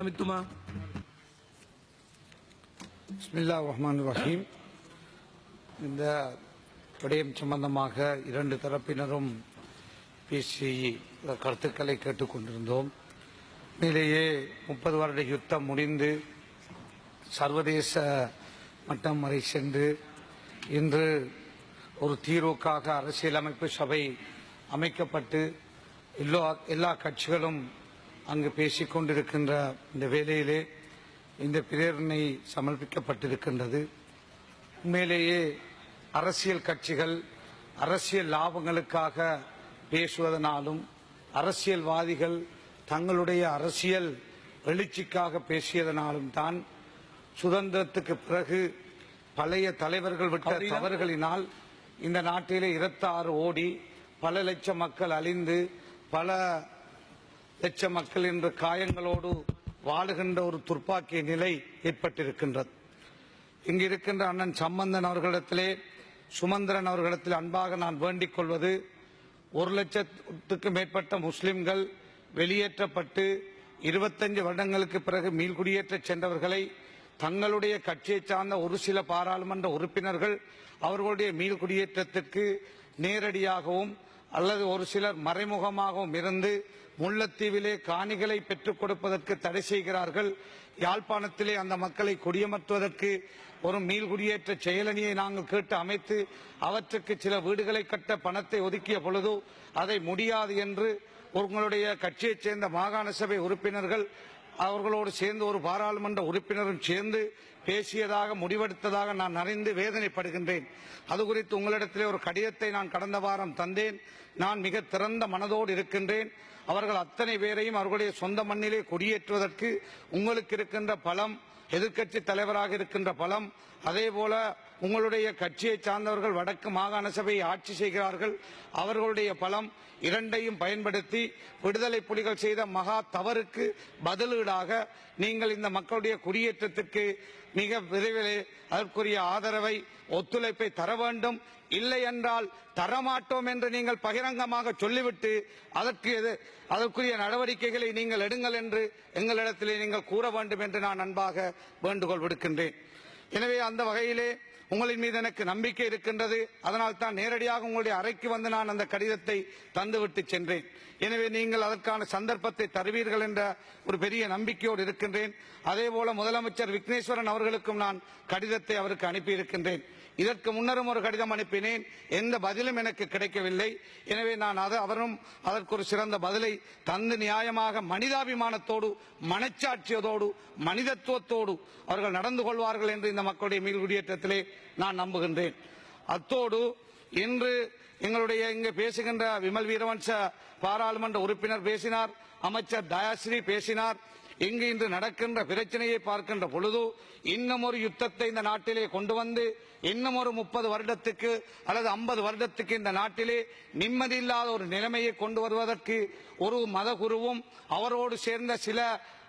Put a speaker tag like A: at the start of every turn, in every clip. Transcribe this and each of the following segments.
A: மித்துமா
B: பிஸ்மில்லா ரஹ்மான் ரஹீம் இந்த விடயம் சம்பந்தமாக இரண்டு தரப்பினரும் பேசி கருத்துக்களை கேட்டுக்கொண்டிருந்தோம் மேலேயே முப்பது வருட யுத்தம் முடிந்து சர்வதேச மட்டம் வரை சென்று இன்று ஒரு தீர்வுக்காக அரசியலமைப்பு சபை அமைக்கப்பட்டு எல்லா எல்லா கட்சிகளும் அங்கு பேசிக் கொண்டிருக்கின்ற இந்த வேளையிலே இந்த பிரேரணை சமர்ப்பிக்கப்பட்டிருக்கின்றது உண்மையிலேயே அரசியல் கட்சிகள் அரசியல் லாபங்களுக்காக பேசுவதனாலும் அரசியல்வாதிகள் தங்களுடைய அரசியல் எழுச்சிக்காக பேசியதனாலும் தான் சுதந்திரத்துக்கு பிறகு பழைய தலைவர்கள் விட்ட? தவறுகளினால் இந்த நாட்டிலே இருபத்தாறு ஓடி பல லட்சம் மக்கள் அழிந்து பல லட்ச மக்கள் இன்று காயங்களோடு வாழுகின்ற ஒரு துர்ப்பாக்கிய நிலை ஏற்பட்டிருக்கின்றது. இங்கு இருக்கின்ற அண்ணன் சம்பந்தன் அவர்களிடத்திலே சுமந்திரன் அவர்களிடத்தில் அன்பாக நான் வேண்டிக் கொள்வது ஒரு லட்சத்துக்கு மேற்பட்ட முஸ்லிம்கள் வெளியேற்றப்பட்டு இருபத்தஞ்சு வருடங்களுக்கு பிறகு மீள்குடியேற்ற சென்றவர்களை தங்களுடைய கட்சியை சார்ந்த ஒரு சில பாராளுமன்ற உறுப்பினர்கள் அவர்களுடைய மீள்குடியேற்றத்திற்கு நேரடியாகவும் அல்லது ஒரு சிலர் மறைமுகமாகவும் இருந்து முல்லைத்தீவிலே காணிகளை பெற்றுக் கொடுப்பதற்கு தடை செய்கிறார்கள். யாழ்ப்பாணத்திலே அந்த மக்களை குடியமர்த்துவதற்கு ஒரு மீள்குடியேற்ற செயலணியை நாங்கள் கேட்டு அமைத்து அவற்றுக்கு சில வீடுகளை கட்ட பணத்தை ஒதுக்கிய பொழுது அதை முடியாது என்று உங்களுடைய கட்சியைச் சேர்ந்த மாகாண சபை உறுப்பினர்கள் அவர்களோடு சேர்ந்து ஒரு பாராளுமன்ற உறுப்பினரும் சேர்ந்து பேசியதாக முடிவெடுத்ததாக நான் அறிந்து வேதனைப்படுகின்றேன். அது குறித்து உங்களிடத்திலே ஒரு கடிதத்தை நான் கடந்த வாரம் தந்தேன். நான் மிக திறந்த மனதோடு இருக்கின்றேன். அவர்கள் அத்தனை பேரையும் அவர்களுடைய சொந்த மண்ணிலே குடியேற்றுவதற்கு உங்களுக்கு இருக்கின்ற பலம் எதிர்க்கட்சி தலைவராக இருக்கின்ற பலம் அதே போல உங்களுடைய கட்சியை சார்ந்தவர்கள் வடக்கு மாகாண சபையை ஆட்சி செய்கிறார்கள். அவர்களுடைய பலம் இரண்டையும் பயன்படுத்தி விடுதலை புலிகள் செய்த மகா தவறுக்கு பதிலீடாக நீங்கள் இந்த மக்களுடைய குடியேற்றத்திற்கு மிக விரைவிலே அதற்குரிய ஆதரவை ஒத்துழைப்பை தர வேண்டும். இல்லை என்றால் தரமாட்டோம் என்று நீங்கள் பகிரங்கமாக சொல்லிவிட்டு அதற்கு எது- அதற்குரிய நடவடிக்கைகளை நீங்கள் எடுங்கள் என்று எங்களிடத்திலே நீங்கள் கூற வேண்டும் என்று நான் அன்பாக வேண்டுகோள் விடுக்கின்றேன். எனவே அந்த வகையிலே உங்களின் மீது எனக்கு நம்பிக்கை இருக்கின்றது. அதனால் தான் நேரடியாக உங்களுடைய அறைக்கு வந்து நான் அந்த கடிதத்தை தந்துவிட்டு சென்றேன். எனவே நீங்கள் அதற்கான சந்தர்ப்பத்தை தருவீர்கள் என்ற ஒரு பெரிய நம்பிக்கையோடு இருக்கின்றேன். அதே போல முதலமைச்சர் விக்னேஸ்வரன் அவர்களுக்கும் நான் கடிதத்தை அவருக்கு அனுப்பியிருக்கின்றேன். இதற்கு முன்னரும் ஒரு கடிதம் அனுப்பினேன். எந்த பதிலும் எனக்கு கிடைக்கவில்லை. எனவே நான் அது அவரும் அதற்கு ஒரு சிறந்த பதிலை தந்து நியாயமாக மனிதாபிமானத்தோடு மனச்சாட்சியதோடு மனிதத்துவத்தோடு அவர்கள் நடந்து கொள்வார்கள் என்று இந்த மக்களுடைய மீள்குடியேற்றத்திலே நான் நம்புகின்றேன். அத்தோடு இன்று எங்களுடைய இங்கு பேசுகின்ற விமல் வீரவன்ச பாராளுமன்ற உறுப்பினர் பேசினார் அமைச்சர் தயாஸ்ரீ பேசினார். இங்கு இன்று நடக்கின்ற பிரச்சனையை பார்க்கின்ற பொழுது இன்னும் ஒரு யுத்தத்தை இந்த நாட்டிலே கொண்டு வந்து இன்னும் ஒரு முப்பது வருடத்துக்கு அல்லது ஐம்பது வருடத்துக்கு இந்த நாட்டிலே நிம்மதி இல்லாத ஒரு நிலைமையை கொண்டு வருவதற்கு ஒரு மதகுருவும் அவரோடு சேர்ந்த சில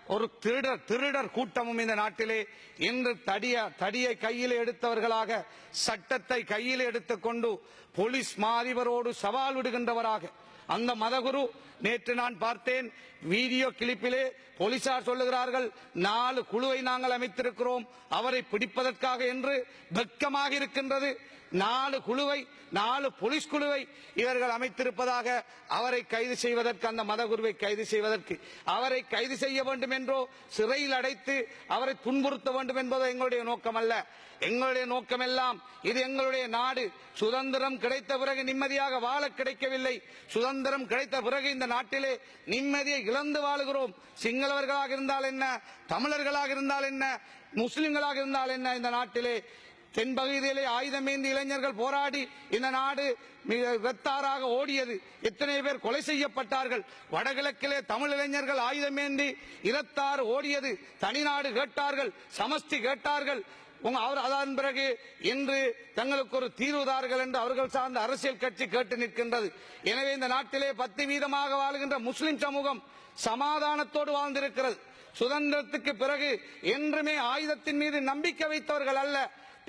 B: ஒரு திருடர் திருடர் கூட்டமும் இந்த நாட்டிலே இன்று தடிய தடியை கையில் எடுத்தவர்களாக சட்டத்தை கையில் எடுத்துக்கொண்டு போலீஸ் மாதிபரோடு சவால் விடுகின்றவராக அந்த மதகுரு நேற்று நான் பார்த்தேன் வீடியோ கிளிப்பிலே போலீசார் சொல்லுகிறார்கள் நாலு குழுவை நாங்கள் அமைத்திருக்கிறோம். அவரை பிடிப்பதற்காக என்று வெட்கமாக இருக்கின்றது. நாலு குழுவை நாலு போலீஸ் குழுவை இவர்கள் அமைத்திருப்பதாக அவரை கைது செய்வதற்கு அந்த மதகுருவை கைது செய்வதற்கு. அவரை கைது செய்ய வேண்டும் என்றோ சிறையில் அடைத்து அவரை துன்புறுத்த வேண்டும் என்பது எங்களுடைய நோக்கம் அல்ல எங்களுடைய நோக்கமெல்லாம் இது எங்களுடைய நாடு. சுதந்திரம் கிடைத்த பிறகு நிம்மதியாக வாழ கிடைக்கவில்லை. சுதந்திரம் கிடைத்த பிறகு இந்த நாட்டிலே நிம்மதியை இழந்து வாழுகிறோம். சிங்களவர்களாக இருந்தால் என்ன? தமிழர்களாக இருந்தால் என்ன? முஸ்லிம்களாக இருந்தால் என்ன? இந்த நாட்டிலே தென்பகுதியிலே ஆயுதமேந்தி இளைஞர்கள் போராடி இந்த நாடு மிக வெத்தாராக ஓடியது. எத்தனை பேர் கொலை செய்யப்பட்டார்கள்? வடகிழக்கிலே தமிழ் இளைஞர்கள் ஆயுதமேந்தி இரத்தாறு ஓடியது. தனிநாடு கேட்டார்கள் சமஸ்தி கேட்டார்கள். அவர் அதன் பிறகு இன்று தங்களுக்கு ஒரு தீர்வுதார்கள் என்று அவர்கள் சார்ந்த அரசியல் கட்சி கேட்டு நிற்கின்றது. எனவே இந்த நாட்டிலே பத்து வீதமாக வாழ்கின்ற முஸ்லிம் சமூகம் சமாதானத்தோடு வாழ்ந்திருக்கிறது. சுதந்திரத்துக்கு பிறகு என்றுமே ஆயுதத்தின் மீது நம்பிக்கை வைத்தவர்கள் அல்ல.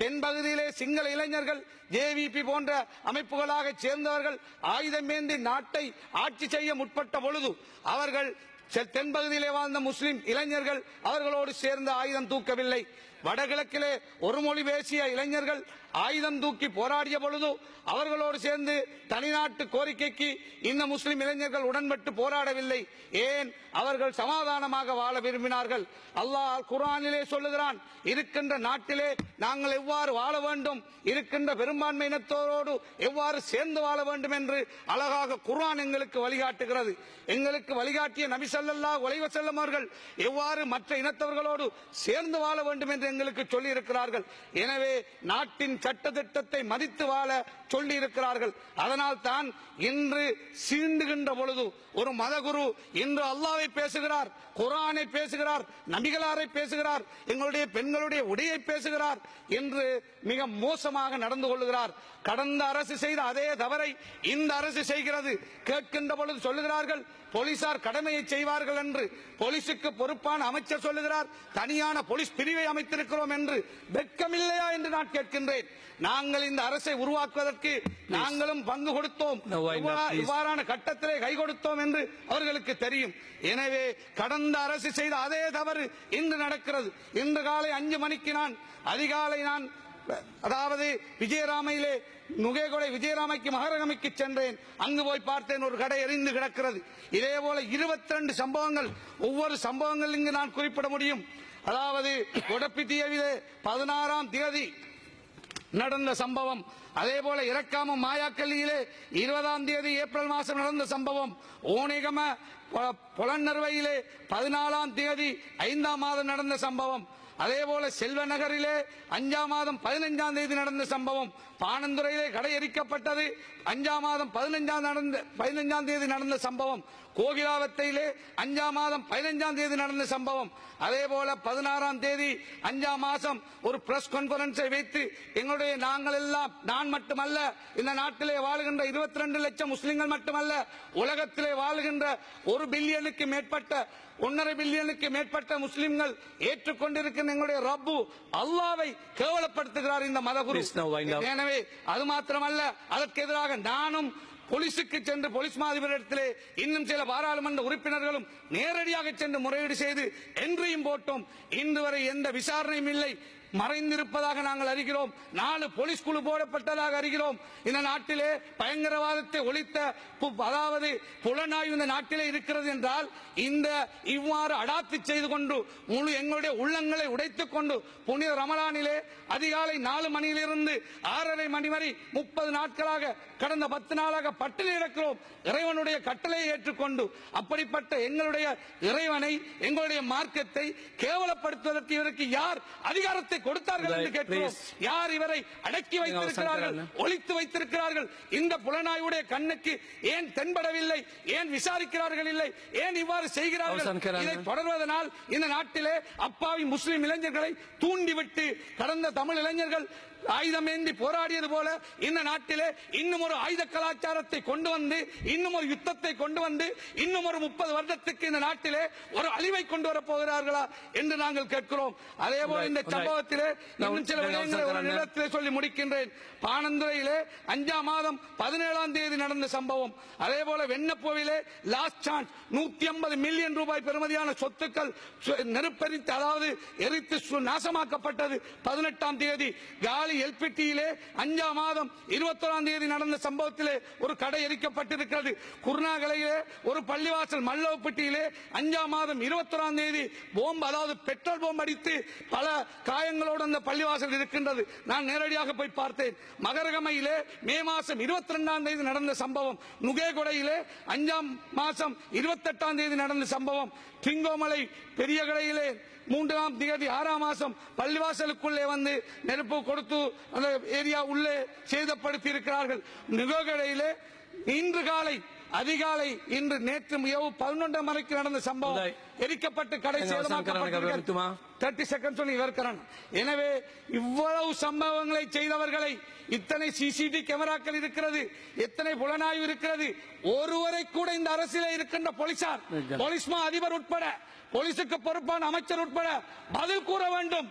B: தென்பகுதியிலே சிங்கள இளைஞர்கள் ஜேவிபி போன்ற அமைப்புகளாக சேர்ந்தவர்கள் ஆயுதமேந்தி நாட்டை ஆட்சி செய்ய முற்பட்ட பொழுது அவர்கள் தென்பகுதியிலே வாழ்ந்த முஸ்லிம் இளைஞர்கள் அவர்களோடு சேர்ந்து ஆயுதம் தூக்கவில்லை. வடகிழக்கிலே ஒரு மொழி பேசிய இளைஞர்கள் ஆயுதம் தூக்கி போராடிய பொழுது அவர்களோடு சேர்ந்து தனிநாட்டு கோரிக்கைக்கு இந்த முஸ்லிம் இளைஞர்கள் உடன்பட்டு போராடவில்லை. ஏன்? அவர்கள் சமாதானமாக வாழ விரும்பினார்கள். அல்லாஹ் குர்ஆனிலே சொல்லுகிறான் இருக்கின்ற நாட்டிலே நாங்கள் எவ்வாறு வாழ வேண்டும்? இருக்கின்ற பெரும்பான்மை இனத்தோரோடு எவ்வாறு சேர்ந்து வாழ வேண்டும்? என்று அழகாக குரான் எங்களுக்கு வழிகாட்டுகிறது. எங்களுக்கு வழிகாட்டிய நபி செல்லல்லா உழைவ வஸல்லம் அவர்கள் எவ்வாறு மற்ற இனத்தவர்களோடு சேர்ந்து வாழ வேண்டும் என்று எங்களுக்கு சொல்லி இருக்கிறார்கள் எனவே நாட்டின் சட்டத்திட்டத்தை மதித்து வாழ சொல்லி இருக்கிறார்கள் அதனால் தான் இன்று சீண்டுகின்ற பொழுது ஒரு மதகுரு இன்று அல்லாவை பேசுகிறார் குரானை பேசுகிறார் நபிகளாரை பேசுகிறார் எங்களுடைய பெண்களுடைய உடையை பேசுகிறார் என்று மிக மோசமாக நடந்து கொள்கிறார். கடந்த அரசு செய்த அதே தவறை இந்த அரசு செய்கிறது. கேட்கின்ற பொழுது சொல்லுகிறார்கள் போலீசார் கடமையை செய்வார்கள் என்று. போலீசுக்கு பொறுப்பான அமைச்சர் சொல்லுகிறார் தனியான போலீஸ் பிரிவை அமைத்திருக்கிறோம் என்று வெட்கமில்லையா என்று நான் கேட்கின்றேன். நாங்கள் இந்த அரசை உருவாக்குவதற்கு நாங்களும் பங்கு கொடுத்தோம். இவ்வாறான கட்டத்திலே கை கொடுத்தோம் என்று அவர்களுக்கு தெரியும். எனவே கடந்த அரசு செய்த அதே தவறு இன்று நடக்கிறது. இன்று காலை அஞ்சு மணிக்கு நான் அதிகாலை நான் அதாவது விஜயராமையிலே நுகேகொடை விஜயராமைக்கு மகரகமைக்கு சென்றேன். அங்கு போய் பார்த்தேன் ஒரு கடை எரிந்து கிடக்கிறது. இதே போல இருபத்தி ரெண்டு சம்பவங்கள். ஒவ்வொரு சம்பவங்கள் இங்கு நான் குறிப்பிட முடியும். அதாவது கொடப்பிட்டியவிலே பதினாறாம் தேதி நடந்த சம்பவம். அதே போல இறக்காமம் மாயாக்கல்லியிலே இருபதாம் தேதி ஏப்ரல் மாதம் நடந்த சம்பவம். ஓணிகம பொ- பதினாலாம் தேதி ஐந்தாம் மாதம் நடந்த சம்பவம். அதே போல செல்வ நகரிலே அஞ்சாம் மாதம் பதினைஞ்சாம் தேதி நடந்த சம்பவம் பானந்துறையிலே கடை எரிக்கப்பட்டது அஞ்சாம் மாதம் பதினைஞ்சாம் நடந்த பதினைஞ்சாம் தேதி நடந்த சம்பவம். கோகிலாவத்தையிலே அஞ்சாம் மாதம் பதினைஞ்சாம் தேதி நடந்த சம்பவம். அதே போல பதினாறாம் தேதி அஞ்சாம் மாசம் ஒரு பிரஸ் கான்பரன்ஸை வைத்து எங்களுடைய நாங்கள் எல்லாம் நான் மட்டுமல்ல இந்த நாட்டிலே வாழுகின்ற இருபத்தி ரெண்டு லட்சம் முஸ்லிம்கள் மட்டுமல்ல உலகத்திலே வாழுகின்ற ஒரு பில்லியனுக்கு மேற்பட்ட ஒன்றரை பில்லியனுக்கு மேற்பட்ட முஸ்லிம்கள் ஏற்றுக்கொண்டிருக்கின்ற இந்த மதகுரு.
A: Please now wind up.
B: எனவே அது மாத்திரமல்ல அதற்கு எதிராக நானும் போலீசுக்கு சென்று போலீஸ் மாதிபரிடத்திலே இன்னும் சில பாராளுமன்ற உறுப்பினர்களும் நேரடியாக சென்று முறையீடு செய்து என்றையும் போட்டோம். இன்று வரை எந்த விசாரணையும் இல்லை. மறைந்திருப்பதாக நாங்கள் அறிகிறோம். நாலு போலீஸ் குழு போடப்பட்டதாக அறிகிறோம். இந்த நாட்டிலே பயங்கரவாதத்தை ஒழித்த அதாவது புலனாய்வு இந்த நாட்டிலே இருக்கிறது என்றால் இந்த இவ்வாறு அடாத்து செய்து கொண்டு முழு எங்களுடைய உள்ளங்களை உடைத்துக் கொண்டு புனித ரமலானிலே அதிகாலை நாலு மணியிலிருந்து ஆறரை மணி வரை முப்பது நாட்களாக கடந்த பத்து நாளாக பட்டினி இருக்கிறோம். இறைவனுடைய கட்டளையை ஏற்றுக்கொண்டு அப்படிப்பட்ட எங்களுடைய இறைவனை எங்களுடைய மார்க்கத்தை கேவலப்படுத்துவதற்கு இவருக்கு யார் அதிகாரத்தை கொடுத்தார்கள் என்று கேட்கிறோம். யார் இவரை அடக்கி வைத்திருக்கிறார்கள். ஒழித்து வைத்திருக்கிறார்கள் இந்த புலனாய்வுடைய கண்ணுக்கு ஏன் தென்படவில்லை ஏன் விசாரிக்கிறார்கள் இல்லை ஏன் இவ்வாறு செய்கிறார்கள்
A: சங்கரன்.
B: இதை தொடர்வதனால் இந்த நாட்டிலே அப்பாவி முஸ்லிம் இளைஞர்களை தூண்டிவிட்டு கடந்த தமிழ் இளைஞர்கள் ஆயுதம் ஏந்தி போராடியது போல இந்த நாட்டிலே இன்னும் ஒரு ஆயுத கலாச்சாரத்தை கொண்டு வந்து இன்னும் ஒரு யுத்தத்தை கொண்டு வந்து இன்னும் ஒரு முப்பது வருடத்துக்கு இந்த நாட்டிலே ஒரு அழிவை கொண்டு வரப் போகிறார்களா என்று நாங்கள் கேட்கிறோம். அதே போல இந்த. சம்பவத்திலே இன்னும் சில விடயங்களை ஒரு சொல்லி முடிக்கின்றேன். பானந்துறையிலே அஞ்சாம் மாதம் பதினேழாம் தேதி நடந்த சம்பவம். அதே போல வெண்ணப்போவிலே லாஸ்ட் சான்ஸ் நூத்தி ஐம்பது மில்லியன் ரூபாய் பெறுமதியான சொத்துக்கள் நெருப்பெரித்து அதாவது எரித்து நாசமாக்கப்பட்டது. பதினெட்டாம் தேதி காலி எல்பிட்டியிலே அஞ்சாம் மாதம் இருபத்தொராம் தேதி நடந்த சம்பவத்திலே ஒரு கடை எரிக்கப்பட்டிருக்கிறது. குருணாகலையிலே ஒரு பள்ளிவாசல் மல்லவப்பட்டியிலே அஞ்சாம் மாதம் இருபத்தொராம் தேதி போம்பு அதாவது பெட்ரோல் போம்பு அடித்து பல காயங்களோடு அந்த பள்ளிவாசல் இருக்கின்றது. நான் நேரடியாக போய் பார்த்தேன். மகரகமையிலே மே மாதம் இருபத்தி ரெண்டாம் தேதி நடந்த சம்பவம். நுகேகொடையிலே அஞ்சாம் மாதம் இருபத்தெட்டாம் தேதி நடந்த சம்பவம். திங்கோமலை பெரிய கடையிலே மூன்றாம் தேதி ஆறாம் மாசம் பள்ளிவாசலுக்குள்ளே வந்து நெருப்பு கொடுத்து அந்த ஏரியா உள்ளே சேதப்படுத்தி இருக்கிறார்கள் நிலோகடையிலே இன்று காலை அதிகாலை இன்று நேற்று இரவு பதினொன்றாம் மணிக்கு நடந்த சம்பவம். எரிக்கப்பட்டு கடை தேர்ட்டி செகண்ட் சொல்லி இவர்கிறான் எனவே இவ்வளவு சம்பவங்களை செய்தவர்களை இத்தனை சிசிடி கேமராக்கள் இருக்கிறது எத்தனை புலனாய்வு இருக்கிறது ஒருவரை கூட இந்த அரசியல இருக்கின்ற போலீசார் போலீஸ்மா அதிபர் உட்பட போலீசுக்கு பொறுப்பான அமைச்சர் உட்பட பதில் கூற வேண்டும்.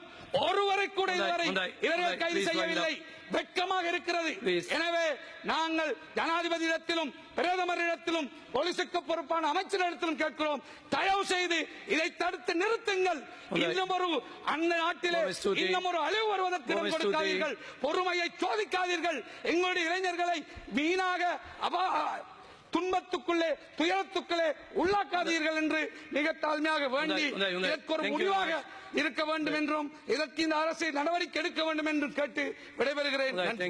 B: ஒருவரை கூட இதுவரை இவர்கள் கைது செய்யவில்லை. வெட்கமாக இருக்கிறது. எனவே நாங்கள் ஜனாதிபதியிடத்திலும் பிரதமரிடத்திலும் போலீசுக்கு பொறுப்பான அமைச்சரிடத்திலும் கேட்கிறோம். தயவு செய்து இதை தடுத்து நிறுத்துங்கள். இன்னும் ஒரு அந்த நாட்டிலே. இன்னும் ஒரு அழிவு வருவதற்கு இடம். கொடுக்காதீர்கள். பொறுமையை சோதிக்காதீர்கள். எங்களுடைய இளைஞர்களை வீணாக அபா துன்பத்துக்குள்ளே துயரத்துக்குள்ளே உள்ளாக்காதீர்கள் என்று மிக தாழ்மையாக வேண்டி. இதற்கு ஒரு முடிவாக இருக்க வேண்டும் என்றும் இதற்கு இந்த அரசு நடவடிக்கை எடுக்க வேண்டும் என்றும் கேட்டு விடைபெறுகிறேன் நன்றி.